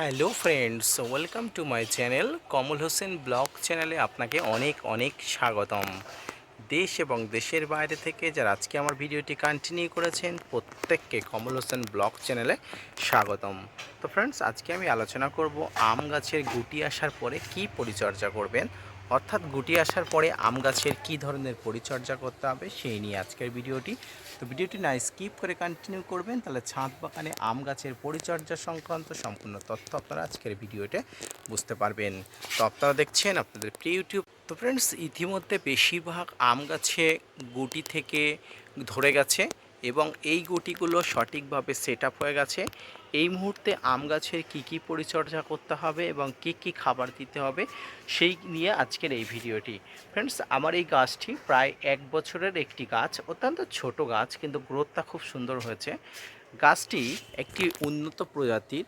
Hello friends, welcome to my channel Kamal Hossain blog চ্যানেলে আপনাকে অনেক অনেক স্বাগতম। দেশ এবং দেশের বাইরে থেকে যারা আজকে আমার ভিডিওটি কন্টিনিউ করেছেন, প্রত্যেককে কমল হোসেন ব্লগ চ্যানেলে স্বাগতম। তো ফ্রেন্ডস, আজকে আমি আলোচনা করব আম গাছের গুটি আসার পরে কি পরিচর্যা করবেন অর্থাৎ গুটি আসার পরে আম গাছের কী ধরনের পরিচর্যা করতে হবে, সেই নিয়ে আজকের ভিডিওটি। তো ভিডিওটি না স্কিপ করে কন্টিনিউ করবেন, তাহলে ছাদ বাগানে আম গাছের পরিচর্যা সংক্রান্ত সম্পূর্ণ তথ্য আপনারা আজকের ভিডিওতে বুঝতে পারবেন। তো আপনারা দেখছেন আপনাদের প্রিয় ইউটিউব। তো ফ্রেন্ডস ইতিমধ্যে বেশিরভাগ আম গাছে গুটি থেকে ধরে গেছে। এবং এই গুটিগুলো সঠিকভাবে সেট হয়ে গেছে। এই মুহূর্তে আম গাছের কী কী পরিচর্যা করতে হবে এবং কী কী খাবার দিতে হবে, সেই নিয়ে আজকের এই ভিডিওটি। ফ্রেন্ডস আমার এই গাছটি প্রায় এক বছরের একটি গাছ, অত্যন্ত ছোট গাছ, কিন্তু গ্রোথটা খুব সুন্দর হয়েছে। গাছটি একটি উন্নত প্রজাতির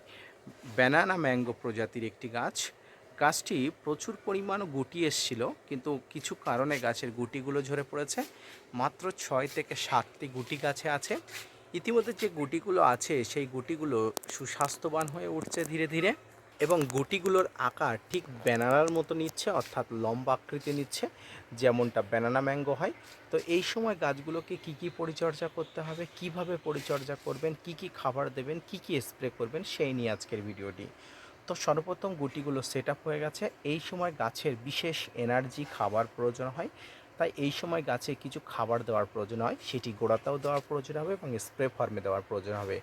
ব্যানানা ম্যাঙ্গো প্রজাতির একটি গাছ। গাছটি প্রচুর পরিমাণ গুটি এসছিল, কিন্তু কিছু কারণে গাছের গুটিগুলো ঝরে পড়েছে। মাত্র ছয় থেকে সাতটি গুটি গাছে আছে। ইতিমধ্যে যে গুটিগুলো আছে, সেই গুটিগুলো সুস্বাস্থ্যবান হয়ে উঠছে ধীরে ধীরে এবং গুটিগুলোর আকার ঠিক ব্যানানার মতো নিচ্ছে, অর্থাৎ লম্বা আকৃতি নিচ্ছে, যেমনটা ব্যানানা ম্যাঙ্গো হয়। তো এই সময় গাছগুলোকে কি কি পরিচর্যা করতে হবে, কীভাবে পরিচর্যা করবেন, কি কি খাবার দেবেন, কি কি স্প্রে করবেন, সেই নিয়ে আজকের ভিডিওটি। তো সর্বপ্রথম গুটিগুলো সেট হয়ে গেছে। এই সময় গাছের বিশেষ এনার্জি খাবার প্রয়োজন হয়। তাই এই সময় গাছে কিছু খাবার দেওয়ার প্রয়োজন হয়। সেটি গোড়াতেও দেওয়ার প্রয়োজন হবে এবং স্প্রে ফর্মে দেওয়ার প্রয়োজন হবে।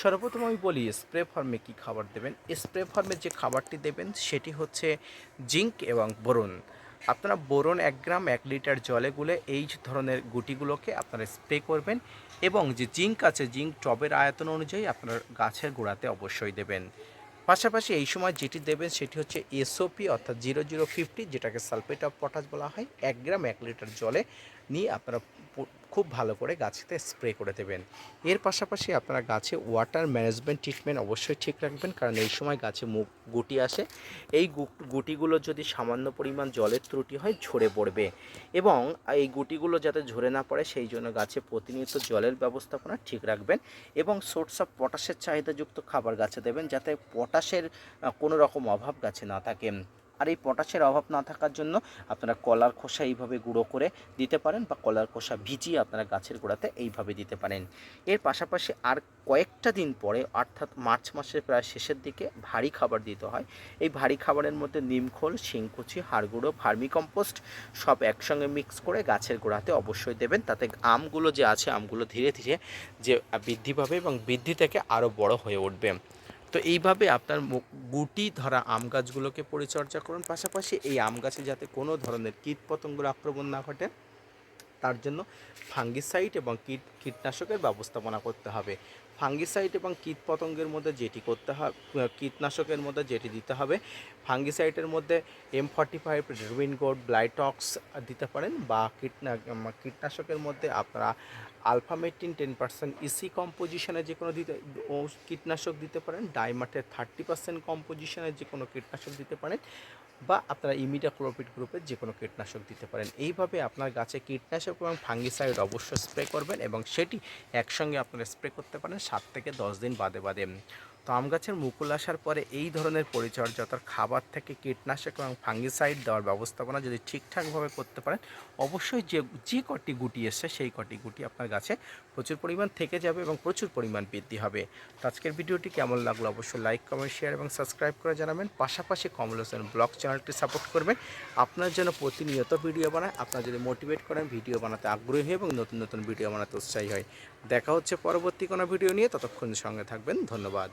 সর্বপ্রথম আমি বলি স্প্রে ফর্মে কি খাবার দেবেন? স্প্রে ফর্মে যে খাবারটি দেবেন, সেটি হচ্ছে জিঙ্ক এবং বোরন। আপনারা বোরন এক গ্রাম, এক লিটার জলে গুলে এই ধরনের গুটিগুলোকে আপনারা স্প্রে করবেন এবং যে জিঙ্ক আছে, জিঙ্ক টবের আয়তন অনুযায়ী আপনার গাছের গোড়াতে অবশ্যই দেবেন। পাশাপাশি এই সময় যেটি দেবেন সেটি হচ্ছে এসওপি অর্থাৎ জিরো জিরো ফিফটি যেটাকে সালফেট অফ পটাশ বলা হয়, এক গ্রাম এক লিটার জলে নিয়ে আপনারা খুব ভালো করে গাছেতে স্প্রে করে দেবেন। এর পাশাপাশি আপনারা গাছে ওয়াটার ম্যানেজমেন্ট ট্রিটমেন্ট অবশ্যই ঠিক রাখবেন, কারণ এই সময় গাছে মুখ গুটি আসে। এই গুটিগুলো যদি সামান্য পরিমাণ জলের ত্রুটি হয়, ঝরে পড়বে। এবং এই গুটিগুলো যাতে ঝরে না পড়ে, সেই জন্য গাছে প্রতিনিয়ত জলের ব্যবস্থাপনা ঠিক রাখবেন এবং সোর্স অফ পটাশের চাহিদাযুক্ত খাবার গাছে দেবেন, যাতে পটাশের কোনো রকম অভাব গাছে না থাকে। আর এই পটাশের অভাব না থাকার জন্য আপনারা কলার খোসা এইভাবে গুঁড়ো করে দিতে পারেন বা কলার খোসা ভিজিয়ে আপনারা গাছের গোড়াতে এইভাবে দিতে পারেন। এর পাশাপাশি আর কয়েকটা দিন পরে, অর্থাৎ মার্চ মাসের প্রায় শেষের দিকে ভারী খাবার দিতে হয়। এই ভারী খাবারের মধ্যে নিমখোল শিংকুচি, হাড়গুঁড়ো ভার্মি কম্পোস্ট সব একসঙ্গে মিক্স করে গাছের গোড়াতে অবশ্যই দেবেন। তাতে আমগুলো যে আছে, আমগুলো ধীরে ধীরে যে বৃদ্ধি পাবে এবং বৃদ্ধি থেকে আরও বড় হয়ে উঠবে। তো এইভাবে আপনার গুটি ধরা আম গাছগুলোকে পরিচর্যা করুন। পাশাপাশি এই আম গাছে যাতে কোনো ধরনের কীট পতঙ্গের আক্রমণ না ঘটে, তার জন্য ফাঙ্গিসাইড এবং কীট কীটনাশকের ব্যবস্থাপনা করতে হবে। ফাঙ্গিসাইড এবং কীট পতঙ্গের মধ্যে যেটি করতে হবে কীটনাশকের মধ্যে যেটি দিতে হবে, ফাঙ্গিসাইডের মধ্যে এম ফর্টি ফাইভ রেভিনগোড ব্লাইটক্স দিতে পারেন বা কীটনা কীটনাশকের মধ্যে আপনারা আলফামেটিন টেন পার্সেন্ট ইসি কম্পোজিশনে যে কোনো দিতে কীটনাশক দিতে পারেন ডাইমাটের থার্টি পার্সেন্ট কম্পোজিশনের যে কোনো কীটনাশক দিতে পারেন, বা আপনারা ইমিডাক্লোপিড গ্রুপের যে কোনো কীটনাশক দিতে পারেন। এইভাবে আপনার গাছে কীটনাশক এবং ফাঙ্গিসাইড অবশ্যই স্প্রে করবেন এবং সেটি একসঙ্গে আপনারা স্প্রে করতে পারেন সাত থেকে দশ দিন বাদে বাদে। আম গাছের মুকুল আসার পরে এই ধরনের পরিচর্যা তার খাবার থেকে কীটনাশক এবং ফাঙ্গিসাইড দেওয়ার ব্যবস্থাপনা যদি ঠিকঠাকভাবে করতে পারেন, অবশ্যই যে যে কটি গুটি এসছে সেই কটি গুটি আপনার গাছে প্রচুর পরিমাণ থেকে যাবে এবং প্রচুর পরিমাণ বৃদ্ধি হবে। তো আজকের ভিডিওটি কেমন লাগল অবশ্যই লাইক কমেন্ট শেয়ার এবং সাবস্ক্রাইব করে জানাবেন। পাশাপাশি কমল হোসেন ব্লগ চ্যানেলটি সাপোর্ট করবেন। আপনার জন্য প্রতিনিয়ত ভিডিও বানায়, আপনার যদি মোটিভেট করেন, ভিডিও বানাতে আগ্রহী হয় এবং নতুন নতুন ভিডিও বানাতে উৎসাহী হয়। দেখা হচ্ছে পরবর্তী কোনো ভিডিও নিয়ে, ততক্ষণ সঙ্গে থাকবেন, ধন্যবাদ।